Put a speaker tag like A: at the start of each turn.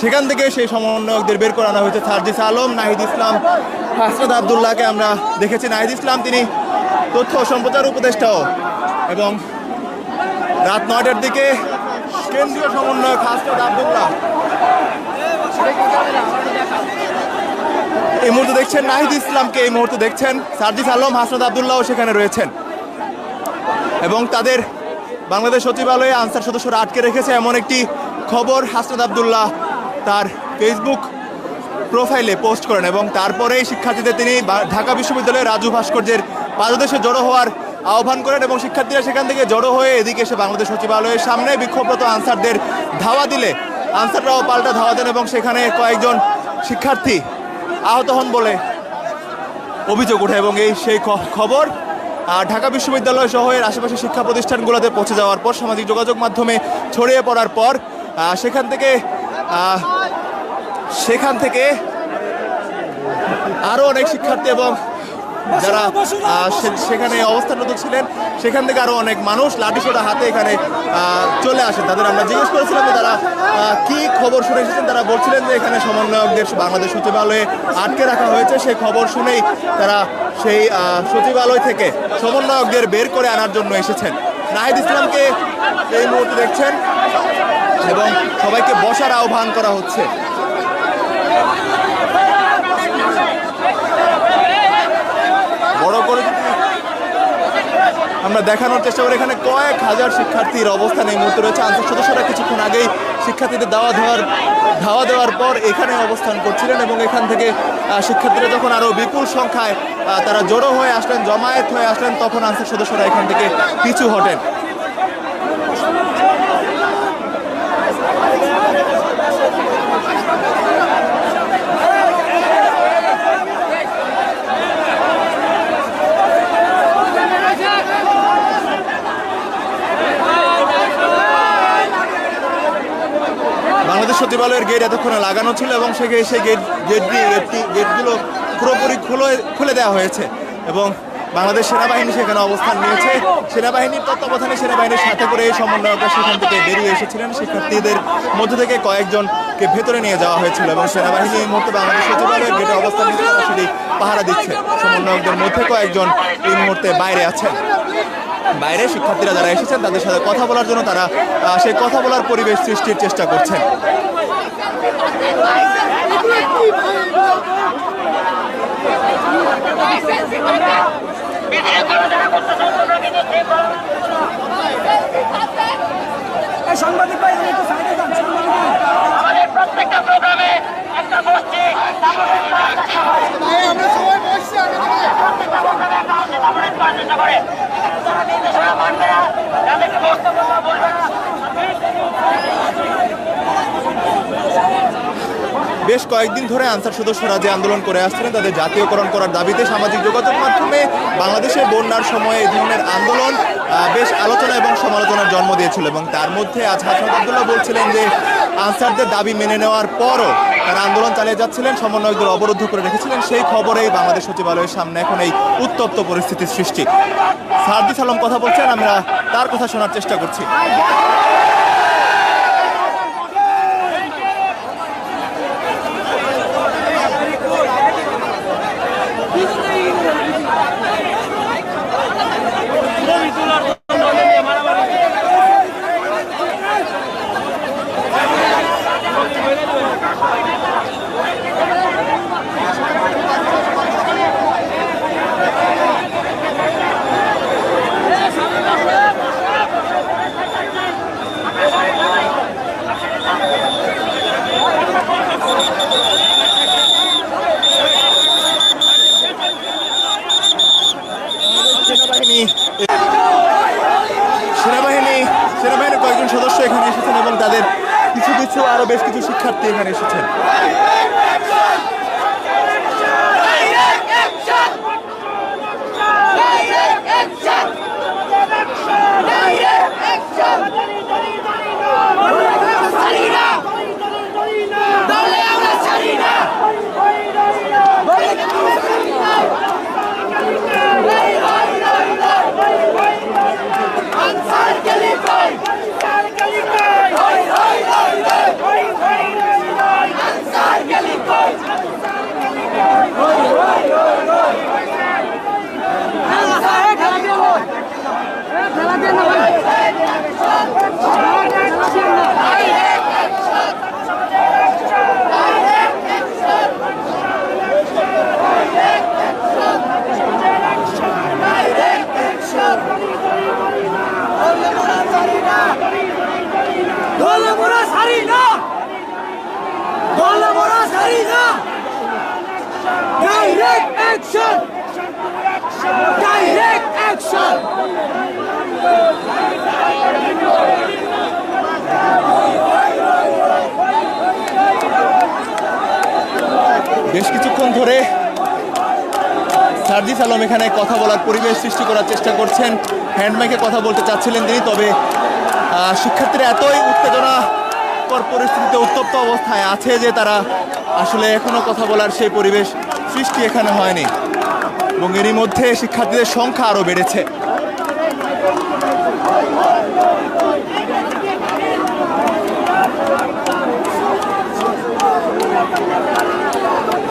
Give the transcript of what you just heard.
A: সেখান থেকে সেই সমন্বয়কদের বের করানো হয়েছে সার্জিস আলম, নাহিদ ইসলাম হাসনাদ আবদুল্লাহকে আমরা দেখেছি। নাহিদ ইসলাম, তিনি তথ্য সম্প্রচার উপদেষ্টাও। এবং রাত নয়টার দিকে কেন্দ্রীয় সমন্বয়ক হাসনাদ আবদুল্লাহ। এই মুহূর্তে দেখছেন নাহিদ ইসলামকে, এই মুহূর্তে দেখছেন সার্জিস আলম হাসনাদ আবদুল্লাহও সেখানে রয়েছেন। এবং তাদের বাংলাদেশ সচিবালয়ে আনসার সদস্যরা আটকে রেখেছে এমন একটি খবর হাসনাদ আবদুল্লাহ তার ফেসবুক প্রোফাইলে পোস্ট করেন এবং তারপরেই শিক্ষার্থীদের তিনি ঢাকা বিশ্ববিদ্যালয়ের রাজু ভাস্কর্যের পাদদেশে জড়ো হওয়ার আহ্বান করেন এবং শিক্ষার্থীরা সেখান থেকে জড়ো হয়ে এদিকে এসে বাংলাদেশ সচিবালয়ের সামনে বিক্ষোভরত আনসারদের ধাওয়া দিলে আনসাররাও পাল্টা ধাওয়া দেন এবং সেখানে কয়েকজন শিক্ষার্থী আহত হন বলে অভিযোগ ওঠে এবং এই সেই খবর ঢাকা বিশ্ববিদ্যালয় সহ এর আশেপাশে শিক্ষা প্রতিষ্ঠানগুলোতে পৌঁছে যাওয়ার পর সামাজিক যোগাযোগ মাধ্যমে ছড়িয়ে পড়ার পর সেখান থেকে সেখান থেকে আরও অনেক শিক্ষার্থী এবং যারা সেখানে অবস্থানরত ছিলেন, সেখান থেকে আরও অনেক মানুষ লাঠিসোটা হাতে এখানে চলে আসেন। তাদের আমরা জিজ্ঞেস করেছিলাম যে তারা কি খবর শুনে এসেছেন? তারা বলছিলেন যে এখানে সমন্বয়কদের বাংলাদেশ সচিবালয়ে আটকে রাখা হয়েছে। সেই খবর শুনেই তারা সেই সচিবালয় থেকে সমন্বয়কদের বের করে আনার জন্য এসেছেন। নাহিদ ইসলামকে এই মুহূর্তে দেখছেন। এবং সবাইকে বসার আহ্বান করা হচ্ছে। বড় করে আমরা দেখানোর চেষ্টা করি। এখানে কয়েক হাজার শিক্ষার্থীর অবস্থান এই মুহূর্তে রয়েছে। আনসার সদস্যরা কিছুক্ষণ আগেই শিক্ষার্থীদের দাওয়া দেওয়ার, ধাওয়া দেওয়ার পর এখানে অবস্থান করছিলেন এবং এখান থেকে শিক্ষার্থীরা যখন আরও বিপুল সংখ্যায় তারা জড়ো হয়ে আসলেন, জমায়েত হয়ে আসলেন, তখন আনসার সদস্যরা এখান থেকে পিছু হটেন। বাংলাদেশ সচিবালয়ের গেট এতক্ষণে লাগানো ছিল এবং সে সেই গেট গেট দিয়ে গেটগুলো পুরোপুরি খুলে খুলে দেওয়া হয়েছে এবং বাংলাদেশ সেনাবাহিনী সেখানে অবস্থান নিয়েছে। সেনাবাহিনীর তত্ত্বাবধানে সেনাবাহিনীর সাথে করে এই সমন্বয়করা সেখান থেকে বেরিয়ে এসেছিলেন। শিক্ষার্থীদের মধ্যে থেকে কয়েকজনকে ভেতরে নিয়ে যাওয়া হয়েছিল এবং সেনাবাহিনী এই মুহূর্তে বাংলাদেশ সচিবালয়ের গেটে অবস্থান সরাসরি পাহারা দিচ্ছে। সমন্বয়কদের মধ্যে কয়েকজন এই মুহূর্তে বাইরে আছেন। বাইরে শিক্ষার্থীরা যারা এসেছেন, তাদের সাথে কথা বলার জন্য তারা সেই কথা বলার পরিবেশ সৃষ্টির চেষ্টা করছেন।
B: সাংবাদিক ভাই একটু সাইডে যান।
C: আমাদের প্রত্যেকটা প্রোগ্রামে একটা গোষ্ঠী প্রত্যেকটা প্রোগ্রামে একটা হচ্ছে তারপরে চেষ্টা করে
A: বেশ কয়েকদিন ধরে আনসার সদস্যরা যে আন্দোলন করে আসছিলেন, তাদের জাতীয়করণ করার দাবিতে সামাজিক যোগাযোগ মাধ্যমে বাংলাদেশে বন্যার সময়ে এই ধরনের আন্দোলন বেশ আলোচনা এবং সমালোচনার জন্ম দিয়েছিল এবং তার মধ্যে আজ হাসান আবদুল্লাহ বলছিলেন যে আনসারদের দাবি মেনে নেওয়ার পরও তারা আন্দোলন চালিয়ে যাচ্ছিলেন, সমন্বয়কদের অবরুদ্ধ করে রেখেছিলেন। সেই খবরেই বাংলাদেশ সচিবালয়ের সামনে এখন এই উত্তপ্ত পরিস্থিতির সৃষ্টি। সার্দিস আলম কথা বলছেন, আমরা তার কথা শোনার চেষ্টা করছি। সেনাবাহিনী সেনাবাহিনী সেনাবাহিনীর কয়েকজন সদস্য এখানে এসেছেন এবং তাদের কিছু কিছু আরও বেশ কিছু শিক্ষার্থী এখানে এসেছেন।
B: অ্যাকশন ডাইরেক্ট অ্যাকশন
A: বেশ কিছুক্ষণ ধরে সার্জিস আলম এখানে কথা বলার পরিবেশ সৃষ্টি করার চেষ্টা করছেন। হ্যান্ডমাইকে কথা বলতে চাচ্ছিলেন তিনি, তবে শিক্ষার্থীরা এতই উত্তেজনাকর পরিস্থিতিতে উত্তপ্ত অবস্থায় আছে যে তারা আসলে এখনও কথা বলার সেই পরিবেশ সৃষ্টি এখানে হয়নি। এবং এরই মধ্যে শিক্ষার্থীদের সংখ্যা আরও বেড়েছে।